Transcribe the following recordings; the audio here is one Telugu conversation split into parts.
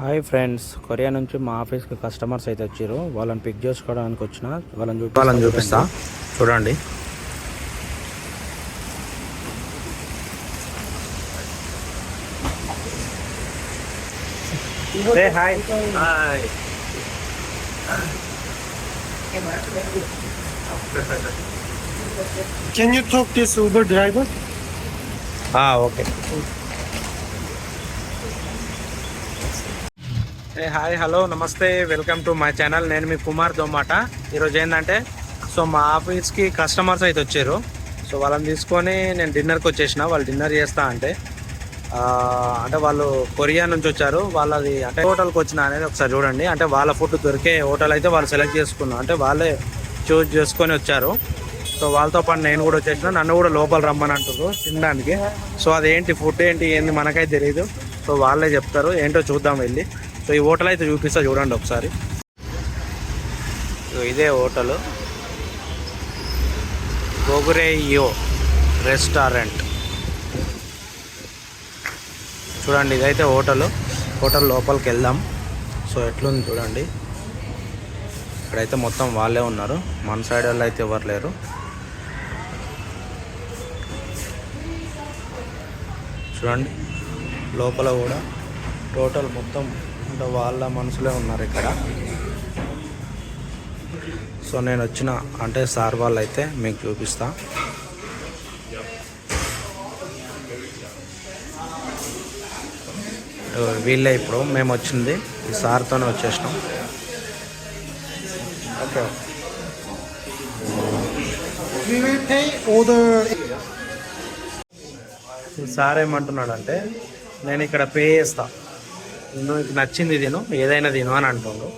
హాయ్ ఫ్రెండ్స్ కొరియా నుంచి మా ఆఫీస్కి కస్టమర్స్ అయితే వచ్చారు. వాళ్ళని పిక్ చేసుకోవడానికి వచ్చిన వాళ్ళని చూపి వాళ్ళని చూపిస్తా. చూడండి. Hi Can you talk this Uber driver? Okay hi hello నమస్తే వెల్కమ్ టు మై ఛానల్ నేను మీ కుమార్ దొమ్మాట. ఈరోజు ఏంటంటే సో మా ఆఫీస్కి కస్టమర్స్ అయితే వచ్చారు. సో వాళ్ళని తీసుకొని నేను డిన్నర్కి వచ్చేసిన. వాళ్ళు డిన్నర్ చేస్తా అంటే అంటే వాళ్ళు కొరియా నుంచి వచ్చారు. వాళ్ళది అంటే హోటల్కి వచ్చిన అనేది ఒకసారి చూడండి. అంటే వాళ్ళ ఫుడ్ దొరికే హోటల్ అయితే వాళ్ళు సెలెక్ట్ చేసుకున్నారు అంటే వాళ్ళే చూజ్ చేసుకొని వచ్చారు. సో వాళ్ళతో పాటు నేను కూడా వచ్చేసిన. నన్ను కూడా లోపల రమ్మని అంటారు తినడానికి. సో అదేంటి ఫుడ్ ఏంటి ఏంది మనకైతే తెలియదు సో వాళ్ళే చెప్తారు. ఏంటో చూద్దాం వెళ్ళి. సో ఈ హోటల్ అయితే చూపిస్తా చూడండి ఒకసారి. ఇదే హోటల్. గోగురేయో రెస్టారెంట్. చూడండి ఇదైతే హోటల్. హోటల్ లోపలికి వెళ్దాం. సో ఎట్లుంది చూడండి. ఇక్కడైతే మొత్తం వాళ్ళే ఉన్నారు. మన సైడ్ వాళ్ళు అయితే ఎవరు లేరు. చూడండి లోపల కూడా టోటల్ మొత్తం సో వాళ్ళ మనుషులే ఉన్నారు ఇక్కడ. సో నేను వచ్చిన అంటే సార్ వాళ్ళు అయితే మీకు చూపిస్తా. వీళ్ళే ఇప్పుడు మేము వచ్చింది ఈ సార్తోనే వచ్చేసినాం. ఓకే. ఈ సార్ ఏమంటున్నాడంటే నేను ఇక్కడ పే చేస్తాను నీకు నచ్చింది తిను ఏదైనా తిను అని అంటుండు.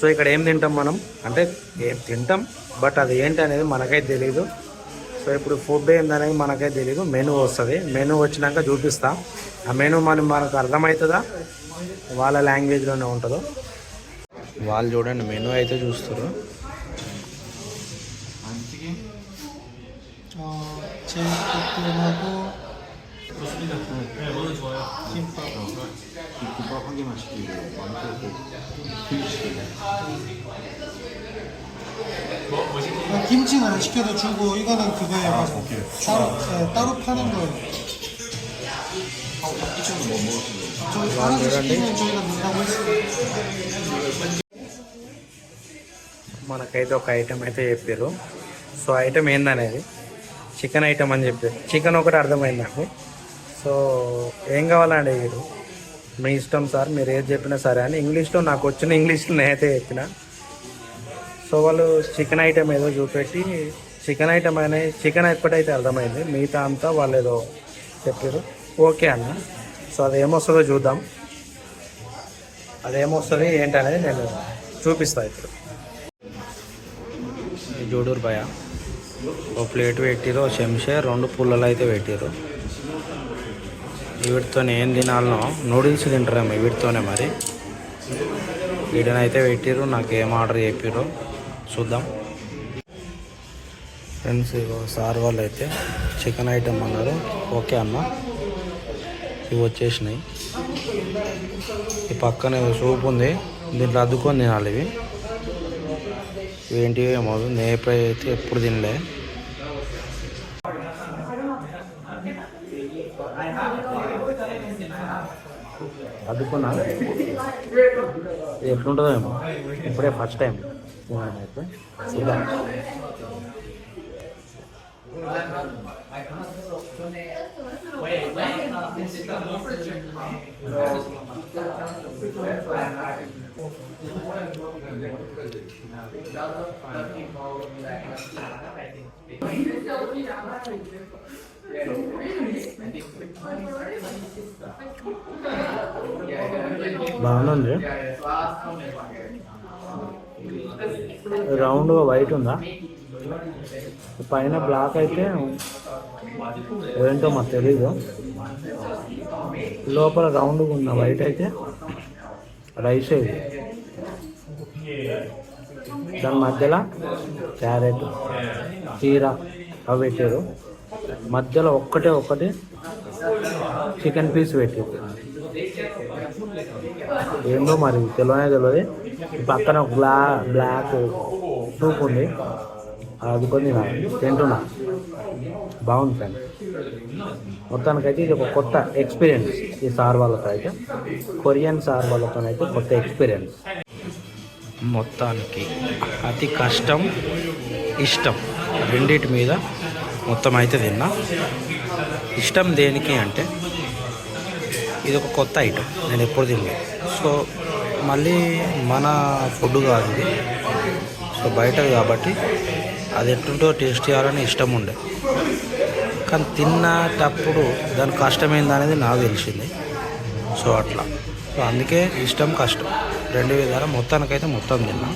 సో ఇక్కడ ఏం తింటాం మనం? అంటే ఏం తింటాం బట్ అది ఏంటి అనేది మనకైతే తెలియదు సో ఇప్పుడు ఫుడ్ ఏందనేది మనకైతే తెలియదు మెనూ వస్తుంది. మెనూ వచ్చినాక చూపిస్తా. ఆ మెనూ మనం మనకు అర్థమవుతుందా వాళ్ళ లాంగ్వేజ్లోనే ఉంటుందో? వాళ్ళు చూడండి మెనూ అయితే చూస్తారు 어, 제육볶음하고 김밥. 아, 김치는 안 시켜도 주고 이거는 그거예요. 맞아. 따로 네, 따로 파는 거예요. 저희 알아서 시키면 저희가 넣는다고 했어요. మనకైతే ఒక ఐటెం అయితే చెప్పారు సో ఐటెం ఏందనేది చికెన్ ఐటెం అని చెప్పారు చికెన్ ఒకటి అర్థమైంది నాకు సో ఏం కావాలండి మీరు? మీ ఇష్టం సార్ మీరు ఏది చెప్పినా సరే అని. ఇంగ్లీష్లో నాకు వచ్చిన ఇంగ్లీష్లో నేనైతే చెప్పిన. సో వాళ్ళు చికెన్ ఐటెం ఏదో చూపెట్టి చికెన్ ఐటెం అనే చికెన్ ఎప్పుడైతే అర్థమైంది మిగతా అంతా వాళ్ళు ఏదో చెప్పారు. ఓకే అన్న. సో అది ఏమొస్తుందో చూద్దాం. అదేమొస్తుంది ఏంటనేది నేను చూపిస్తాను ఇప్పుడు. ఈ భయ ఓ ప్లేట్ పెట్టిరు చెంచే రెండు పుల్లలు అయితే పెట్టిరు వీటితోనే ఏం తినాలనో నూడిల్స్ తింటారేమో వీటితోనే మరి. వీటినైతే పెట్టిరు నాకు ఏం ఆర్డర్ చెప్పిరో చూద్దాం. ఫ్రెండ్స్ సార్ వాళ్ళు అయితే చికెన్ ఐటమ్ అన్నారు. ఓకే అన్న. ఇవి వచ్చేసినాయి. ఈ పక్కన సూప్ ఉంది. దీంట్లో అద్దుకొని తినాలి ఇవి. ఏంటి ఏమో నేపై అయితే ఎప్పుడు తినలే. అద్దుకున్నా ఇది ఎట్లుంటుందో ఏమో ఇప్పుడే ఫస్ట్ టైం అయితే చూద్దాం బాగుంది రౌండ్గా వైట్ ఉందా? పైన బ్లాక్ అయితే ఏంటో మాకు తెలీదు. లోపల రౌండ్గా ఉన్న వైట్ అయితే? రైస్ ఇది దాని మధ్యలో క్యారెట్ చీర అవి పెట్టారు. మధ్యలో ఒక్కటే ఒక్కటి చికెన్ పీస్ పెట్టారు. ఏందో మరి తెలియనే తెలియదు పక్కన ఒక బ్లా బ్లాక్ సూప్ ఉంది. అది కొన్ని తింటున్నా. బాగుంది ఫ్రెండ్ మొత్తానికైతే ఇది ఒక కొత్త ఎక్స్పీరియన్స్ ఈ సార్ వాళ్ళతో అయితే. కొరియన్ సార్ వాళ్ళతో అయితే కొత్త ఎక్స్పీరియన్స్. మొత్తానికి అతి కష్టం ఇష్టం రెండింటి మీద మొత్తం అయితే తిన్నా. ఇష్టం దేనికి అంటే ఇది ఒక కొత్త ఐటమ్ నేను ఎప్పుడు తినలేదు. సో మళ్ళీ మన ఫుడ్ కాదు ఇది. సో బయట కాబట్టి అది ఎట్టుంటో టేస్ట్ చేయాలని ఇష్టం ఉండే. కానీ తిన్నటప్పుడు దాని కష్టం అనేది నాకు తెలిసింది. సో అట్లా. సో అందుకే ఇష్టం కష్టం. రెండు విధాలు. మొత్తానికైతే మొత్తం తిన్నా.